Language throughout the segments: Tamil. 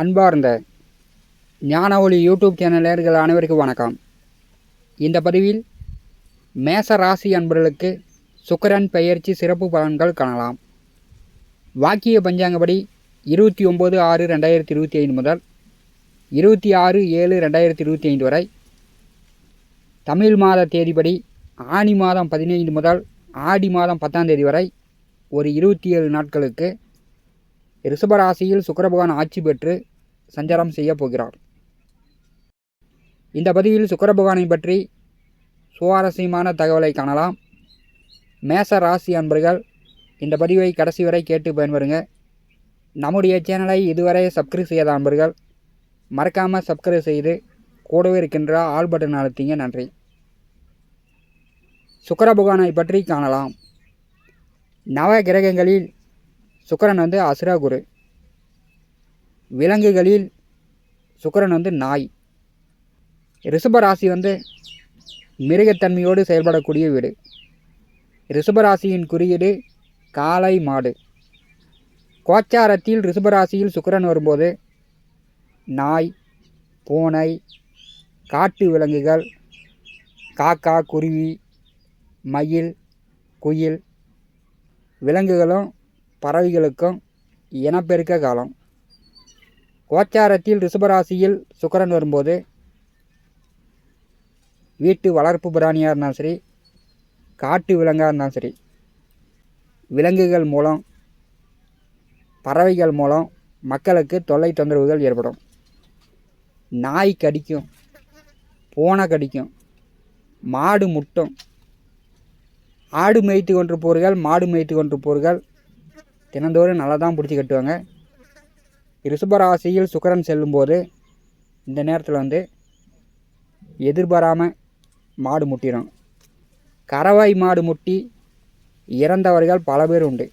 அன்பார்ந்த ஞான ஒளி யூடியூப் சேனலர்கள் அனைவருக்கும் வணக்கம். இந்த பதிவில் மேச ராசி அன்பர்களுக்கு சுக்கரன் பெயர்ச்சி சிறப்பு பலன்கள் காணலாம். வாக்கிய பஞ்சாங்கப்படி இருபத்தி ஒம்பது ஆறு ரெண்டாயிரத்தி இருபத்தி ஐந்து முதல் இருபத்தி ஆறு ஏழு ரெண்டாயிரத்தி இருபத்தி ஐந்து வரை தமிழ் மாத தேதிப்படி ஆனி மாதம் பதினைந்து முதல் ஆடி மாதம் பத்தாம் தேதி வரை ஒரு இருபத்தி ஏழு நாட்களுக்கு ரிஷபராசியில் சுக்கரபகவான் ஆட்சி பெற்று சஞ்சாரம் செய்ய போகிறார். இந்த பதிவில் சுக்கிரபகவானை பற்றி சுவாரஸ்யமான தகவலை காணலாம். மேச ராசி அன்பர்கள் இந்த பதிவை கடைசி வரை கேட்டு பயன்பெறுங்க. நம்முடைய சேனலை இதுவரை சப்ஸ்கிரைப் செய்யாத அன்பர்கள் மறக்காமல் சப்ஸ்கிரைப் செய்து கூடவே இருக்கின்ற ஆல் பட்டன் அழுத்திங்க. நன்றி. சுக்கிரபகவானை பற்றி காணலாம். நவ கிரகங்களில் சுக்கரன் வந்து அசுர குரு விலங்குகளில் சுக்கரன் வந்து நாய். ரிஷபராசி வந்து மிருகத்தன்மையோடு செயல்படக்கூடிய வீடு. ரிஷபராசியின் குறியீடு காளை மாடு. கோச்சாரத்தில் ரிஷபராசியில் சுக்கரன் வரும்போது நாய் பூனை காட்டு விலங்குகள் காக்கா குருவி மயில் குயில் விலங்குகளும் பறவைகளுக்கும் இனப்பெருக்க காலம். கோச்சாரத்தில் ரிஷபராசியில் சுக்கரன் வரும்போது வீட்டு வளர்ப்பு பிராணியாக இருந்தாலும் சரி காட்டு விலங்காக இருந்தாலும் சரி விலங்குகள் மூலம் பறவைகள் மூலம் மக்களுக்கு தொல்லை தொந்தரவுகள் ஏற்படும். நாய் கடிக்கும் பூனை கடிக்கும் மாடு முட்டும் ஆடு மேய்த்து கொண்டு போர்கள் மாடு மேய்த்து கொண்டு போர்கள் தினந்தோறும் நல்லா தான் பிடிச்சி கட்டுவாங்க. ரிஷபராசியில் சுக்கரன் செல்லும்போது இந்த நேரத்தில் வந்து எதிர்பாராமல் மாடு முட்டிடும் கறவை மாடு முட்டி இறந்தவர்கள் பல பேர் உண்டு.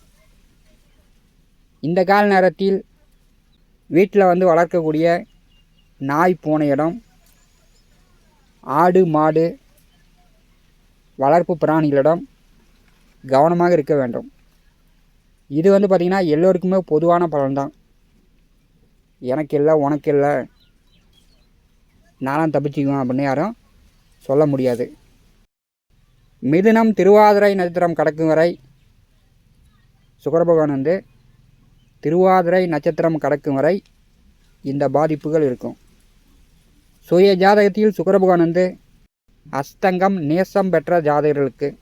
இந்த கால நேரத்தில் வீட்டில் வந்து வளர்க்கக்கூடிய நாய் பூனையிடம் ஆடு மாடு வளர்ப்பு பிராணிகளிடம் கவனமாக இருக்க வேண்டும். இது வந்து பார்த்திங்கன்னா எல்லோருக்குமே பொதுவான பலன்தான். எனக்கு இல்லை உனக்கு இல்லை நானும் தப்பிச்சுக்குவேன் அப்படின்னு யாரும் சொல்ல முடியாது. மிதுனம் திருவாதிரை நட்சத்திரம் கடக்கும் வரை சுக்கரபகவான் வந்து திருவாதிரை நட்சத்திரம் கடக்கும் வரை இந்த பாதிப்புகள் இருக்கும். சுய ஜாதகத்தில் சுக்கரபகவான் வந்து அஸ்தங்கம் நேசம் பெற்ற ஜாதகர்களுக்கு.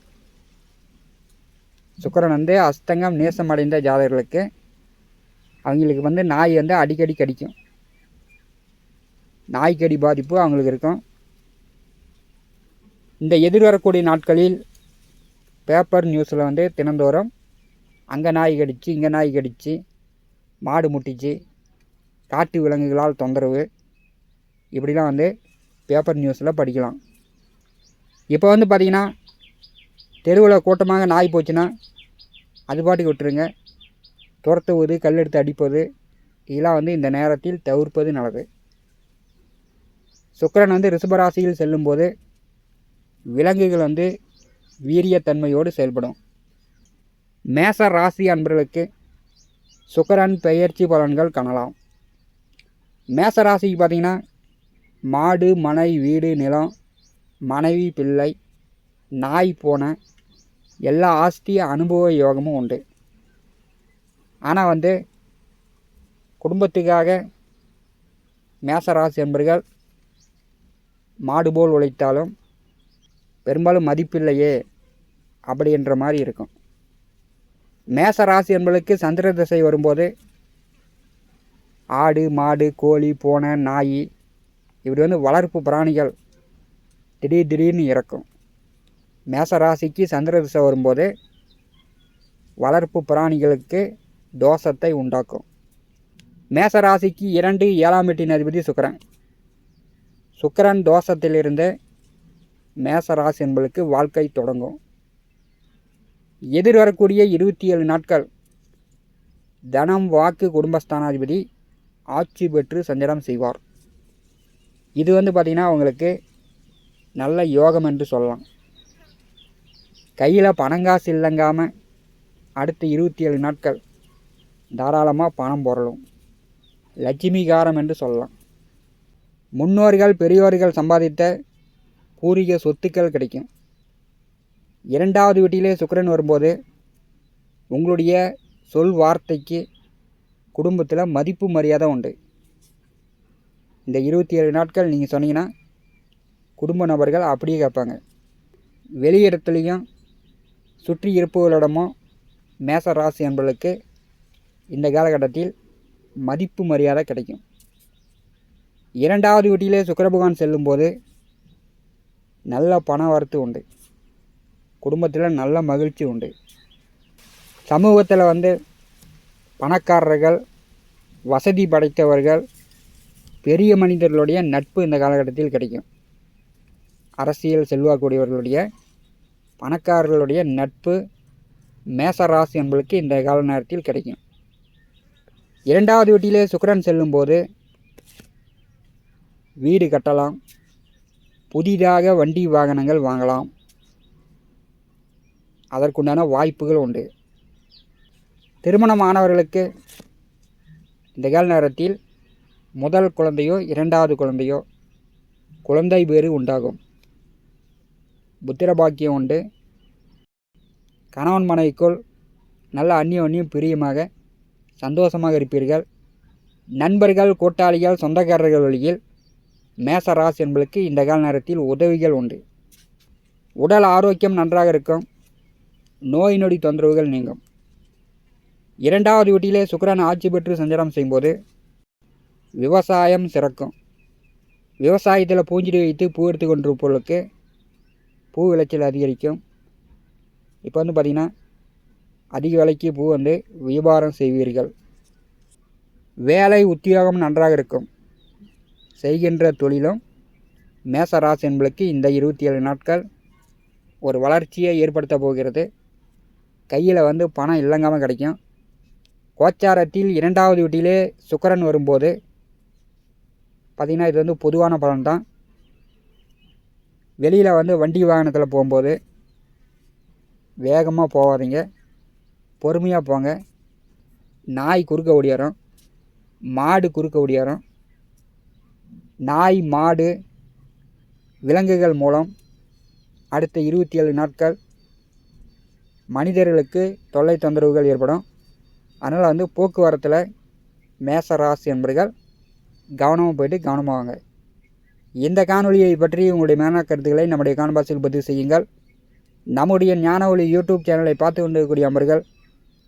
சுக்கரன் வந்து அஸ்தங்கம் நேசம் அடைந்த ஜாதகர்களுக்கு அவங்களுக்கு வந்து நாய் வந்து அடிக்கடி கடிக்கும். நாய்க்கடி பாதிப்பு அவங்களுக்கு இருக்கும். இந்த எதிர்வரக்கூடிய நாட்களில் பேப்பர் நியூஸில் வந்து தினந்தோறும் அங்கே நாய் கடிச்சு இங்கே நாய் கடிச்சு மாடு முட்டிச்சு காட்டு விலங்குகளால் தொந்தரவு இப்படிலாம் வந்து பேப்பர் நியூஸில் படிக்கலாம். இப்போ வந்து பார்த்திங்கன்னா தெருவில் கூட்டமாக நாய் போச்சுன்னா அது பாட்டுக்கு விட்டுருங்க. துரத்துவது கல்லெடுத்து அடிப்பது இதெல்லாம் வந்து இந்த நேரத்தில் தவிர்ப்பது நல்லது. சுக்கரன் வந்து ரிஷபராசியில் செல்லும்போது விலங்குகள் வந்து வீரியத்தன்மையோடு செயல்படும். மேச ராசி அன்பர்களுக்கு சுக்கரன் பெயர்ச்சி பலன்கள் காணலாம். மேச ராசிக்கு பார்த்திங்கன்னா மாடு மனை வீடு நிலம் மனைவி பிள்ளை நாய் போன எல்லா ஆஸ்திய அனுபவ யோகமும் உண்டு. ஆனால் வந்து குடும்பத்துக்காக மேசராசி என்பர்கள் மாடு போல் உழைத்தாலும் பெரும்பாலும் மதிப்பில்லையே அப்படின்ற மாதிரி இருக்கும். மேசராசி என்பதற்கு சந்திர திசை வரும்போது ஆடு மாடு கோழி பூனை நாய் இப்படி வந்து வளர்ப்பு பிராணிகள் திடீர் திடீர்னு இறக்கும். மேச ராசிக்கு சந்திர திசை வரும்போது வளர்ப்பு பிராணிகளுக்கு தோஷத்தை உண்டாக்கும். மேசராசிக்கு இரண்டு ஏழாம் எட்டின் அதிபதி சுக்கரன். சுக்கரன் தோஷத்திலிருந்து மேசராசி என்பளுக்கு வாழ்க்கை தொடங்கும். எதிர்வரக்கூடிய இருபத்தி ஏழு நாட்கள் தனம் வாக்கு குடும்பஸ்தானாதிபதி ஆட்சி பெற்று சஞ்சாரம் செய்வார். இது வந்து பார்த்திங்கன்னா அவங்களுக்கு நல்ல யோகம் என்று சொல்லலாம். கையில் பணங்காசு இல்லைங்காமல் அடுத்த இருபத்தி ஏழு நாட்கள் தாராளமாக பணம் புரளும் லட்சுமிகாரம் என்று சொல்லலாம். முன்னோர்கள் பெரியோர்கள் சம்பாதித்த பூர்வீக சொத்துக்கள் கிடைக்கும். இரண்டாவது வீட்டிலே சுக்கிரன் வரும்போது உங்களுடைய சொல் வார்த்தைக்கு குடும்பத்தில் மதிப்பு மரியாதை உண்டு. இந்த இருபத்தி ஏழு நாட்கள் நீங்கள் சொன்னீங்கன்னா குடும்ப நபர்கள் அப்படியே கேட்பாங்க. வெளியிடத்துலேயும் சுற்றி இருப்பவர்களிடமும் மேச ராசி என்பதற்கு இந்த காலகட்டத்தில் மதிப்பு மரியாதை கிடைக்கும். இரண்டாவது வீட்டிலே சுக்கரபகவான் செல்லும்போது நல்ல பண வரத்து உண்டு. குடும்பத்தில் நல்ல மகிழ்ச்சி உண்டு. சமூகத்தில் வந்து பணக்காரர்கள் வசதி படைத்தவர்கள் பெரிய மனிதர்களுடைய நட்பு இந்த காலகட்டத்தில் கிடைக்கும். அரசியல் செல்வாக்கூடியவர்களுடைய பணக்காரர்களுடைய நட்பு மேசராசி என்பதுக்கு இந்த கால நேரத்தில் கிடைக்கும். இரண்டாவது வீட்டிலே சுக்கரன் செல்லும்போது வீடு கட்டலாம். புதிதாக வண்டி வாகனங்கள் வாங்கலாம். அதற்குண்டான வாய்ப்புகள் உண்டு. திருமணமானவர்களுக்கு இந்த கால நேரத்தில் முதல் குழந்தையோ இரண்டாவது குழந்தையோ குழந்தை பேறு உண்டாகும். புத்திர பாக்கியம் உண்டு. கணவன் மனைவிக்குள் நல்ல அந்நியோன்யம் பிரியமாக சந்தோஷமாக இருப்பீர்கள். நண்பர்கள் கூட்டாளிகள் சொந்தக்காரர்கள் வழியில் மேச ராசி என்பதற்கு இந்த கால நேரத்தில் உதவிகள் உண்டு. உடல் ஆரோக்கியம் நன்றாக இருக்கும். நோய் நொடி தொந்தரவுகள் நீங்கும். இரண்டாவது வீட்டிலே சுக்கரன் ஆட்சி பெற்று சஞ்சாரம் செய்யும்போது விவசாயம் சிறக்கும். விவசாயத்தில் பூஞ்செடி வைத்து பூ எடுத்து கொண்டிருப்பவர்களுக்கு பூ விளைச்சல் அதிகரிக்கும். இப்போ வந்து பார்த்திங்கன்னா அதிக விலைக்கு பூ வந்து வியாபாரம் செய்வீர்கள். வேலை உத்தியோகம் நன்றாக இருக்கும். செய்கின்ற தொழிலும் மேசராசி ராசி இந்த இருபத்தி ஏழு நாட்கள் ஒரு வளர்ச்சியை ஏற்படுத்த போகிறது. கையில் வந்து பணம் இல்லங்காமல் கிடைக்கும். கோச்சாரத்தில் இரண்டாவது வீட்டிலே சுக்கரன் வரும்போது பார்த்திங்கன்னா இது வந்து பொதுவான பலன் தான் வெளியில் வந்து வண்டி வாகனத்தில் போகும்போது வேகமாக போகாதீங்க. பொறுமையாக போங்க. நாய் குறுக்க ஓடியாரும். மாடு குறுக்க ஓடியாரும். நாய் மாடு விலங்குகள் மூலம் அடுத்த இருபத்தி ஏழு நாட்கள் மனிதர்களுக்கு தொல்லை தொந்தரவுகள் ஏற்படும். அதனால் வந்து போக்குவரத்தில் மேச ராசி என்பர்கள் கவனமாக போயிட்டு கவனமாக வாங்க. இந்த காணொலியை பற்றி உங்களுடைய மேனா கருத்துக்களை நம்முடைய காணபாசில் பதிவு செய்யுங்கள். நம்முடைய ஞான ஒளி யூடியூப் சேனலை பார்த்து கொண்டிருக்கக்கூடிய அன்பர்கள்